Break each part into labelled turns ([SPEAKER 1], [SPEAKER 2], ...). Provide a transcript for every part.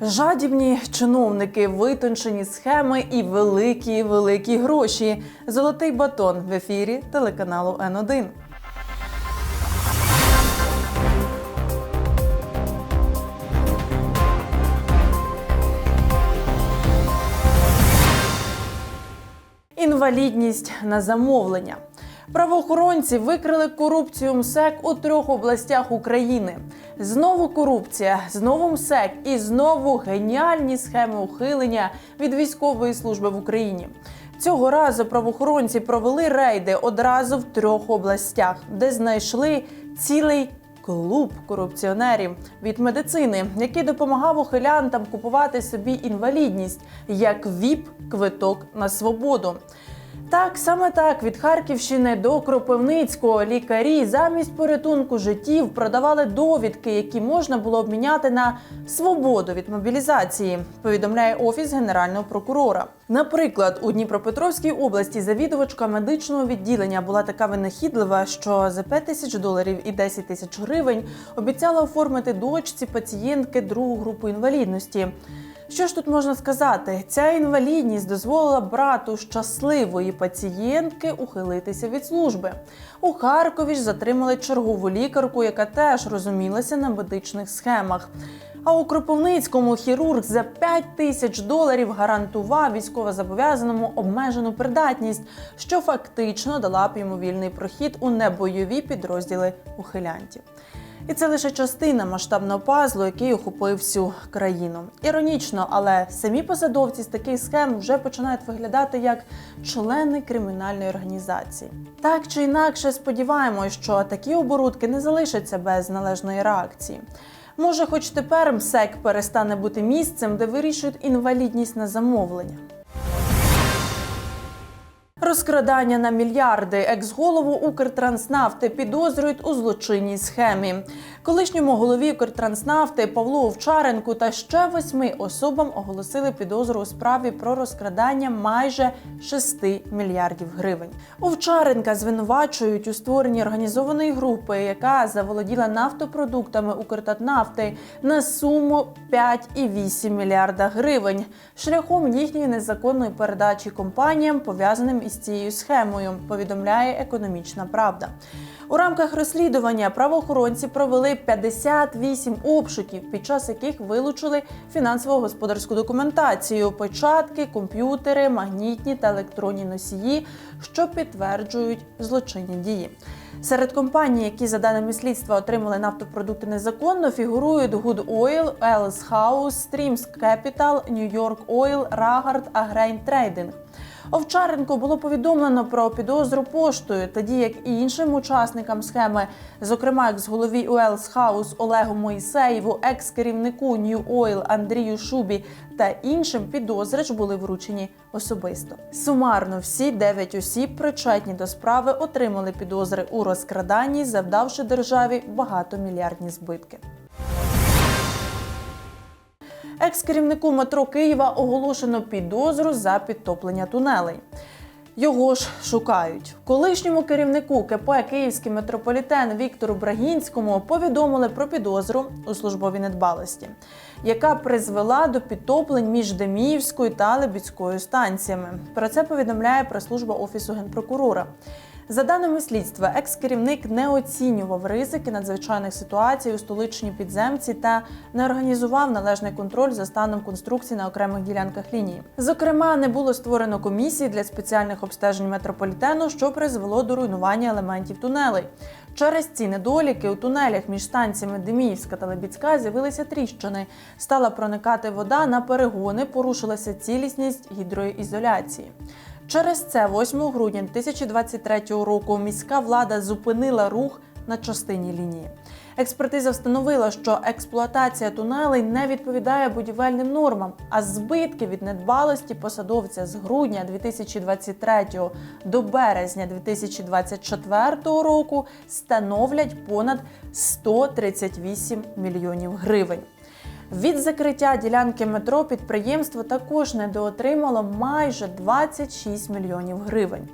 [SPEAKER 1] Жадібні чиновники, витончені схеми і великі великі гроші. Золотий батон в ефірі телеканалу Н1. Інвалідність на замовлення. Правоохоронці викрили корупцію МСЕК у трьох областях України. Знову корупція, знову МСЕК і знову геніальні схеми ухилення від військової служби в Україні. Цього разу правоохоронці провели рейди одразу в трьох областях, де знайшли цілий клуб корупціонерів від медицини, який допомагав ухилянтам купувати собі інвалідність як віп квиток на свободу. Так, саме так від Харківщини до Кропивницького лікарі замість порятунку життів продавали довідки, які можна було обміняти на свободу від мобілізації. Повідомляє офіс генерального прокурора. Наприклад, у Дніпропетровській області завідувачка медичного відділення була така винахідлива, що за 5 тисяч доларів і 10 тисяч гривень обіцяла оформити дочці пацієнтки другу групу інвалідності. Що ж тут можна сказати? Ця інвалідність дозволила брату щасливої пацієнтки ухилитися від служби. У Харкові ж затримали чергову лікарку, яка теж розумілася на медичних схемах. А у Кропивницькому хірург за 5 тисяч доларів гарантував військовозобов'язаному обмежену придатність, що фактично дала б йому вільний прохід у небойові підрозділи ухилянтів. І це лише частина масштабного пазлу, який охопив всю країну. Іронічно, але самі посадовці з таких схем вже починають виглядати як члени кримінальної організації. Так чи інакше, сподіваємось, що такі оборудки не залишаться без належної реакції. Може, хоч тепер МСЕК перестане бути місцем, де вирішують інвалідність на замовлення. Розкрадання на мільярди екс-голову Укртранснафти підозрюють у злочинній схемі. Колишньому голові Укртранснафти Павлу Овчаренку та ще восьми особам оголосили підозру у справі про розкрадання майже 6 мільярдів гривень. Овчаренка звинувачують у створенні організованої групи, яка заволоділа нафтопродуктами Укртатнафти на суму 5,8 мільярда гривень шляхом їхньої незаконної передачі компаніям, пов'язаним із цією схемою. Повідомляє економічна правда. У рамках розслідування правоохоронці провели 58 обшуків, під час яких вилучили фінансово-господарську документацію, початки, комп'ютери, магнітні та електронні носії, що підтверджують злочинні дії. Серед компаній, які за даними слідства отримали нафтопродукти незаконно, фігурують Good Oil, Alice House, Streams Capital, New York Oil, Ragard, Agrain Trading. Овчаренко було повідомлено про підозру поштою, тоді як і іншим учасникам схеми, зокрема екс-голові Уелс Хаус Олегу Моїсеєву, екс-керівнику New Oil Андрію Шубі та іншим підозри ж були вручені особисто. Сумарно всі дев'ять осіб, причетні до справи, отримали підозри у розкраданні, завдавши державі багатомільярдні збитки. Екс-керівнику метро Києва оголошено підозру за підтоплення тунелей. Його ж шукають. Колишньому керівнику КП Київський метрополітен Віктору Брагінському повідомили про підозру у службовій недбалості, яка призвела до підтоплень між Деміївською та Лебідською станціями. Про це повідомляє прес-служба офісу генпрокурора. За даними слідства, екс-керівник не оцінював ризики надзвичайних ситуацій у столичній підземці та не організував належний контроль за станом конструкцій на окремих ділянках лінії. Зокрема, не було створено комісії для спеціальних обстежень метрополітену, що призвело до руйнування елементів тунелей. Через ці недоліки у тунелях між станціями Деміївська та Лебідська з'явилися тріщини. Стала проникати вода на перегони, порушилася цілісність гідроізоляції. Через це 8 грудня 2023 року міська влада зупинила рух на частині лінії. Експертиза встановила, що експлуатація тунелей не відповідає будівельним нормам, а збитки від недбалості посадовця з грудня 2023 до березня 2024 року становлять понад 138 мільйонів гривень. Від закриття ділянки метро підприємство також недоотримало майже 26 мільйонів гривень.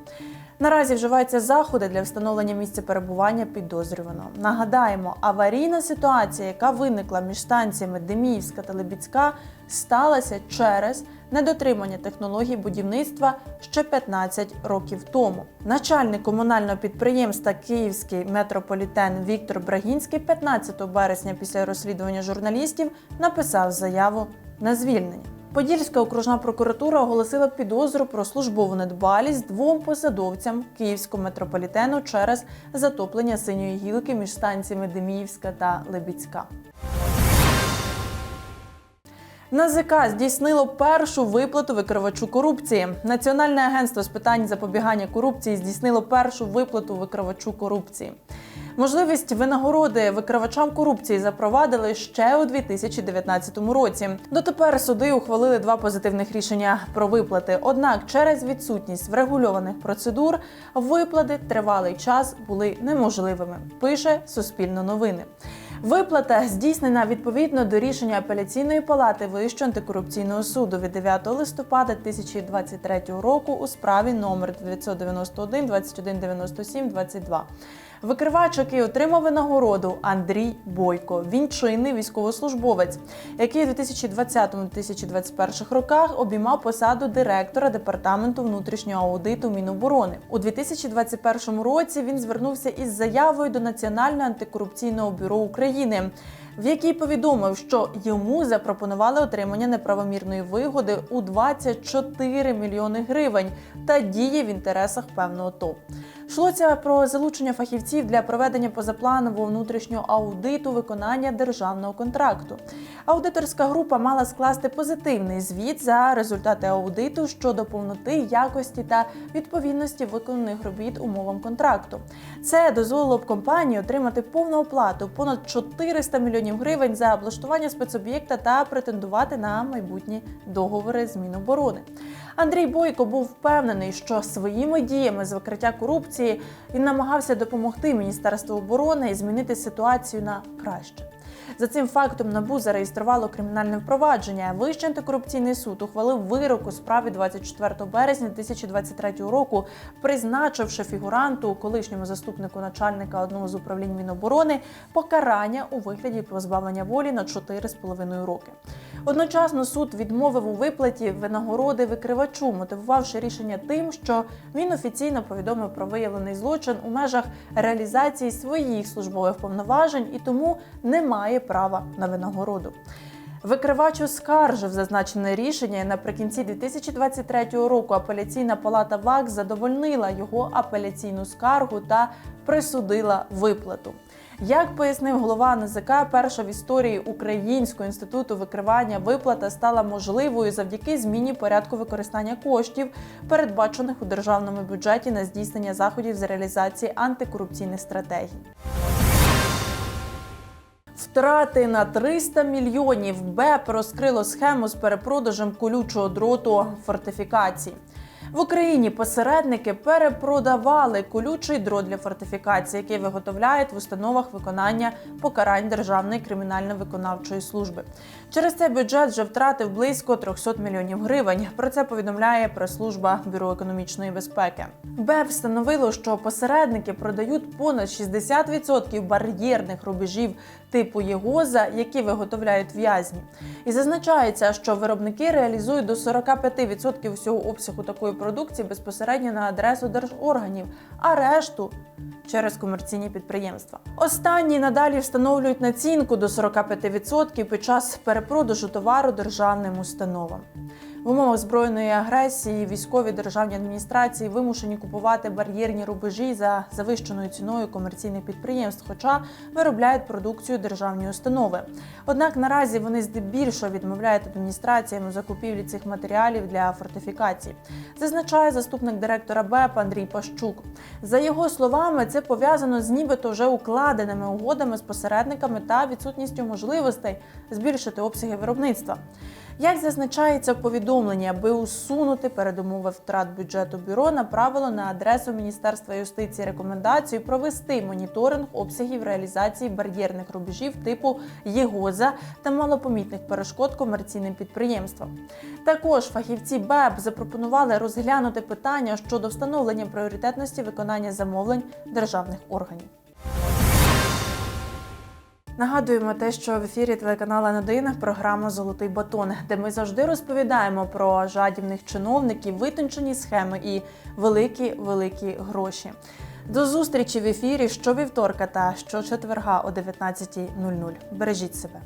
[SPEAKER 1] Наразі вживаються заходи для встановлення місця перебування підозрюваного. Нагадаємо, аварійна ситуація, яка виникла між станціями Деміївська та Лебідська, сталася через недотримання технологій будівництва ще 15 років тому. Начальник комунального підприємства Київський метрополітен Віктор Брагінський 15 березня після розслідування журналістів написав заяву на звільнення. Подільська окружна прокуратура оголосила підозру про службову недбалість двом посадовцям Київського метрополітену через затоплення синьої гілки між станціями Деміївська та Лебідська. НАЗК здійснило першу виплату викривачу корупції. Національне агентство з питань запобігання корупції здійснило першу виплату викривачу корупції. Можливість винагороди викривачам корупції запровадили ще у 2019 році. Дотепер суди ухвалили два позитивних рішення про виплати. Однак, через відсутність врегульованих процедур виплати тривалий час були неможливими. Пише Суспільно новини. Виплата здійснена відповідно до рішення апеляційної палати Вищого антикорупційного суду від 9 листопада 2023 року у справі номер 991 21 97 22. Викривач, який отримав винагороду Андрій Бойко. Він чинний військовослужбовець, який у 2020-2021 роках обіймав посаду директора департаменту внутрішнього аудиту Міноборони. У 2021 році він звернувся із заявою до Національного антикорупційного бюро України. В якій повідомив, що йому запропонували отримання неправомірної вигоди у 24 мільйони гривень та діє в інтересах певного ТОВ. Йшлося про залучення фахівців для проведення позапланового внутрішнього аудиту виконання державного контракту. Аудиторська група мала скласти позитивний звіт за результати аудиту щодо повноти, якості та відповідності виконаних робіт умовам контракту. Це дозволило б компанії отримати повну оплату понад 400 мільйонів гривень за облаштування спецоб'єкта та претендувати на майбутні договори з Міноборони. Андрій Бойко був впевнений, що своїми діями з викриття корупції він намагався допомогти Міністерству оборони і змінити ситуацію на краще. За цим фактом НАБУ зареєструвало кримінальне впровадження. Вищий антикорупційний суд ухвалив вирок у справі 24 березня 2023 року, призначивши фігуранту, колишньому заступнику начальника одного з управлінь Міноборони, покарання у вигляді позбавлення волі на 4,5 роки. Одночасно суд відмовив у виплаті винагороди викривачу, мотивувавши рішення тим, що він офіційно повідомив про виявлений злочин у межах реалізації своїх службових повноважень і тому не має права на винагороду. Викривач оскаржив зазначене рішення. і Наприкінці 2023 року апеляційна палата ВАК задовольнила його апеляційну скаргу та присудила виплату. Як пояснив голова НЗК, перша в історії Українського інституту викривання виплата стала можливою завдяки зміні порядку використання коштів, передбачених у державному бюджеті на здійснення заходів з реалізації антикорупційних стратегій. Втрати на 300 мільйонів БЕП розкрило схему з перепродажем колючого дроту фортифікацій. В Україні посередники перепродавали колючий дрот для фортифікації, який виготовляють в установах виконання покарань Державної кримінально-виконавчої служби. Через це бюджет вже втратив близько 300 мільйонів гривень. Про це повідомляє прес-служба Бюро економічної безпеки. БЕП встановило, що посередники продають понад 60% бар'єрних рубежів типу єгоза, які виготовляють в'язні. І зазначається, що виробники реалізують до 45% всього обсягу такої продукції безпосередньо на адресу держорганів, а решту через комерційні підприємства. Останні надалі встановлюють націнку до 45% під час перепродажу товару державним установам. В умовах збройної агресії військові державні адміністрації вимушені купувати бар'єрні рубежі за завищеною ціною комерційних підприємств, хоча виробляють продукцію державні установи. Однак наразі вони здебільшого відмовляють адміністраціям у закупівлі цих матеріалів для фортифікацій, зазначає заступник директора БЕП Андрій Пащук. За його словами, це пов'язано з нібито вже укладеними угодами з посередниками та відсутністю можливостей збільшити обсяги виробництва. Як зазначається в повідомленні, аби усунути передумови втрат бюджету бюро, направило на адресу Міністерства юстиції рекомендацію провести моніторинг обсягів реалізації бар'єрних рубежів типу ЄГОЗа та малопомітних перешкод комерційним підприємствам. Також фахівці БЕБ запропонували розглянути питання щодо встановлення пріоритетності виконання замовлень державних органів. Нагадуємо те, що в ефірі телеканалу Н1 програма Золотий батон, де ми завжди розповідаємо про жадібних чиновників, витончені схеми і великі великі гроші. До зустрічі в ефірі щовівторка та щочетверга о 19.00. Бережіть себе.